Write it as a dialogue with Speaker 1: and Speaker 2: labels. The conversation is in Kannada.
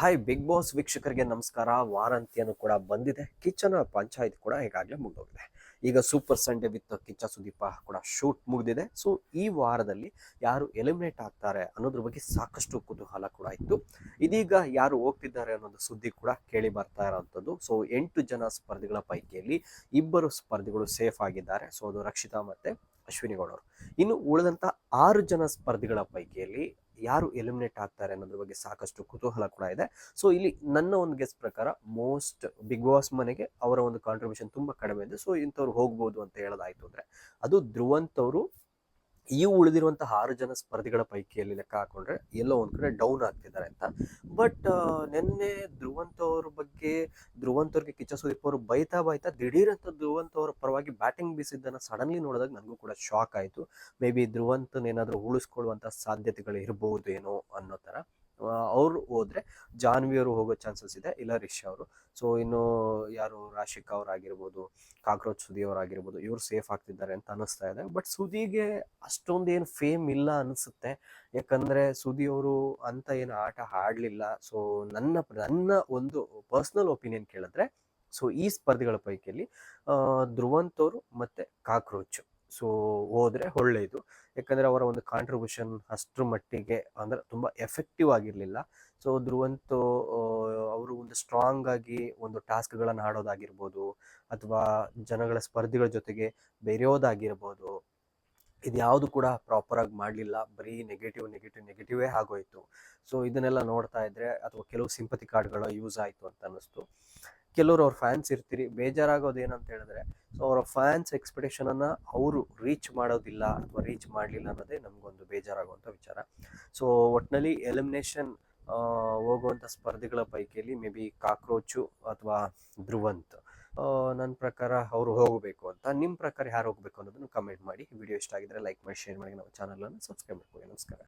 Speaker 1: ಹಾಯ್ ಬಿಗ್ ಬಾಸ್ ವೀಕ್ಷಕರಿಗೆ ನಮಸ್ಕಾರ. ವಾರಂತಿಯನ್ನು ಕೂಡ ಬಂದಿದೆ. ಕಿಚ್ಚನ ಪಂಚಾಯತ್ ಕೂಡ ಈಗಾಗಲೇ ಮುಗಿದೋಗಿದೆ. ಈಗ super Sunday with Kichcha Sudeepa ಕೂಡ ಶೂಟ್ ಮುಗಿದಿದೆ. ಸೊ ಈ ವಾರದಲ್ಲಿ ಯಾರು ಎಲಿಮಿನೇಟ್ ಆಗ್ತಾರೆ ಅನ್ನೋದ್ರ ಬಗ್ಗೆ ಸಾಕಷ್ಟು ಕುತೂಹಲ ಕೂಡ ಇತ್ತು. ಇದೀಗ ಯಾರು ಹೋಗ್ತಿದ್ದಾರೆ ಅನ್ನೋದು ಸುದ್ದಿ ಕೂಡ ಕೇಳಿ ಬರ್ತಾ ಇರೋವಂಥದ್ದು ಸೊ ಎಂಟು ಜನ ಸ್ಪರ್ಧಿಗಳ ಪೈಕಿಯಲ್ಲಿ ಇಬ್ಬರು ಸ್ಪರ್ಧಿಗಳು ಸೇಫ್ ಆಗಿದ್ದಾರೆ. ಸೊ ಅದು ರಕ್ಷಿತಾ ಮತ್ತೆ ಅಶ್ವಿನಿ ಗೌಡರು. ಇನ್ನು ಉಳಿದಂತ ಆರು ಜನ ಸ್ಪರ್ಧಿಗಳ ಪೈಕಿಯಲ್ಲಿ ಯಾರು ಎಲಿಮಿನೇಟ್ ಆಗ್ತಾರೆ ಅನ್ನೋದ್ರ ಬಗ್ಗೆ ಸಾಕಷ್ಟು ಕುತೂಹಲ ಕೂಡ ಇದೆ. ಸೊ ಇಲ್ಲಿ ನನ್ನ ಒಂದು ಗೆಸ್ ಪ್ರಕಾರ ಮೋಸ್ಟ್ ಬಿಗ್ ಬಾಸ್ ಮನೆಗೆ ಅವರ ಒಂದು ಕಾಂಟ್ರಿಬ್ಯೂಷನ್ ತುಂಬಾ ಕಡಿಮೆ ಇದೆ. ಸೊ ಇಂಥವ್ರು ಹೋಗ್ಬೋದು ಅಂತ ಹೇಳೋದಾಯ್ತು ಅಂದ್ರೆ, ಅದು ಧ್ರುವಂತ್ ಅವರು ಈ ಉಳಿದಿರುವಂತಹ ಆರು ಜನ ಸ್ಪರ್ಧಿಗಳ ಪೈಕಿಯಲ್ಲಿ ಲೆಕ್ಕ ಹಾಕೊಂಡ್ರೆ ಎಲ್ಲೋ ಒಂದ್ ಕಡೆ ಡೌನ್ ಆಗ್ತಿದ್ದಾರೆ ಅಂತ. ಬಟ್ ನಿನ್ನೆ ಧ್ರುವಂತ ಅವ್ರ ಬಗ್ಗೆ ಧ್ರುವಂತ್ ಅವ್ರಿಗೆ ಕಿಚ್ಚ ಸುದೀಪ್ ಅವರು ಬೈತಾ ಬೈತಾ ದಿಢೀರಂತ ಧ್ರುವಂತ ಅವರ ಪರವಾಗಿ ಬ್ಯಾಟಿಂಗ್ ಬೀಸಿದ್ದನ್ನ ಸಡನ್ಲಿ ನೋಡಿದಾಗ ನನಗೂ ಕೂಡ ಶಾಕ್ ಆಯ್ತು. ಮೇ ಬಿ ಧ್ರುವಂತ್ ಏನಾದ್ರು ಉಳಿಸ್ಕೊಳ್ಳುವಂತ ಸಾಧ್ಯತೆಗಳು ಇರಬಹುದು ಏನೋ ಅನ್ನೋ ತರ. ಅವ್ರು ಹೋದ್ರೆ ಜಾನ್ವಿ ಅವರು ಹೋಗೋ ಚಾನ್ಸಸ್ ಇದೆ, ಇಲ್ಲ ರಿಷ್ ಅವರು. ಸೊ ಇನ್ನು ಯಾರು ರಾಶಿಕ್ ಅವರಾಗಿರ್ಬೋದು, ಕಾಕ್ರೋಚ್ ಸುದಿ ಅವರಾಗಿರ್ಬೋದು, ಇವ್ರು ಸೇಫ್ ಆಗ್ತಿದ್ದಾರೆ ಅಂತ ಅನಿಸ್ತಾ ಇದೆ. ಬಟ್ ಸುದಿಗೆ ಅಷ್ಟೊಂದು ಏನು ಫೇಮ್ ಇಲ್ಲ ಅನಿಸುತ್ತೆ. ಯಾಕಂದ್ರೆ ಸುದಿ ಅವರು ಅಂತ ಏನು ಆಟ ಆಡ್ಲಿಲ್ಲ. ಸೊ ನನ್ನ ನನ್ನ ಒಂದು ಪರ್ಸನಲ್ ಒಪಿನಿಯನ್ ಕೇಳಿದ್ರೆ ಸೊ ಈ ಸ್ಪರ್ಧೆಗಳ ಪೈಕಿಯಲ್ಲಿ ಧ್ರುವಂತ್ ಅವರು ಮತ್ತೆ ಕಾಕ್ರೋಚ್. ಸೊ, ಹೋದರೆ ಒಳ್ಳೆಯದು ಯಾಕಂದ್ರೆ ಅವರ ಒಂದು ಕಾಂಟ್ರಿಬ್ಯೂಷನ್ ಅಷ್ಟ್ರ ಮಟ್ಟಿಗೆ ಅಂದ್ರೆ ತುಂಬಾ ಎಫೆಕ್ಟಿವ್ ಆಗಿರಲಿಲ್ಲ. ಸೊ, ಧ್ರುವಂತು ಅವರು ಒಂದು ಸ್ಟ್ರಾಂಗ್ ಆಗಿ ಒಂದು ಟಾಸ್ಕ್ಗಳನ್ನು ಆಡೋದಾಗಿರ್ಬೋದು ಅಥವಾ ಜನಗಳ ಸ್ಪರ್ಧಿಗಳ ಜೊತೆಗೆ ಬೆರೆಯೋದಾಗಿರ್ಬೋದು. ಇದ್ಯಾವುದು ಕೂಡ ಪ್ರಾಪರ್ ಆಗಿ ಮಾಡಲಿಲ್ಲ. ಬರೀ ನೆಗೆಟಿವ್ ನೆಗೆಟಿವ್ ನೆಗೆಟಿವೇ ಆಗೋಯ್ತು. ಸೊ, ಇದನ್ನೆಲ್ಲ ನೋಡ್ತಾ ಇದ್ರೆ ಅಥವಾ ಕೆಲವು ಸಿಂಪತಿ ಕಾರ್ಡ್ಗಳು ಯೂಸ್ ಆಯಿತು ಅಂತ ಅನ್ನಿಸ್ತು. ಕೆಲವರು ಅವ್ರ ಫ್ಯಾನ್ಸ್ ಇರ್ತೀರಿ, ಬೇಜಾರಾಗೋದು ಏನಂತ ಹೇಳಿದ್ರೆ ಸೊ ಅವರ ಫ್ಯಾನ್ಸ್ ಎಕ್ಸ್ಪೆಕ್ಟೇಷನ್ ಅನ್ನ ಅವರು ರೀಚ್ ಮಾಡೋದಿಲ್ಲ ಅಥವಾ ರೀಚ್ ಮಾಡಲಿಲ್ಲ ಅನ್ನೋದೇ ನಮಗೊಂದು ಬೇಜಾರಾಗುವಂಥ ವಿಚಾರ. ಸೊ ಒಟ್ಟಿನಲ್ಲಿ ಎಲಿಮಿನೇಷನ್ ಹೋಗುವಂಥ ಸ್ಪರ್ಧಿಗಳ ಪೈಕಿಯಲ್ಲಿ ಮೇ ಬಿ ಕಾಕ್ರೋಚು ಅಥವಾ ಧ್ರುವಂತ್. ನನ್ನ ಪ್ರಕಾರ ಅವರು ಹೋಗಬೇಕು ಅಂತ. ನಿಮ್ಮ ಪ್ರಕಾರ ಯಾರು ಹೋಗಬೇಕು ಅನ್ನೋದನ್ನು ಕಮೆಂಟ್ ಮಾಡಿ. ವಿಡಿಯೋ ಇಷ್ಟ ಆಗಿದ್ರೆ ಲೈಕ್ ಮಾಡಿ ಶೇರ್ ಮಾಡಿ, ನಮ್ಮ ಚಾನಲನ್ನು ಸಬ್ಸ್ಕ್ರೈಬ್ ಮಾಡ್ಕೊಳ್ಳಿ. ನಮಸ್ಕಾರ.